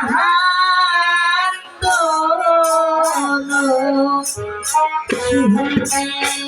Thank you.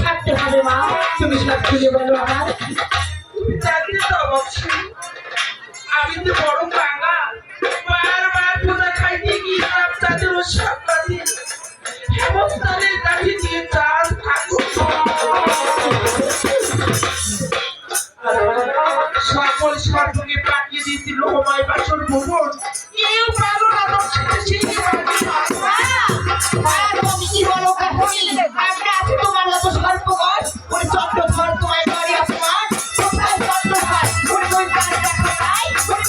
সারতে হবে মা। তুমি সব খুলে বলো আমার। জানতে তো অবশ্যই আমি তো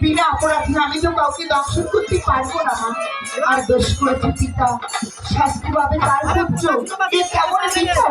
বিনা অপরাধী আমি তো কাউকে দর্শন করতে পারব না, মা। আর দোষ করেছে পিতা শাস্তি পাবে তার পুত্র। এ কেমন বিচার?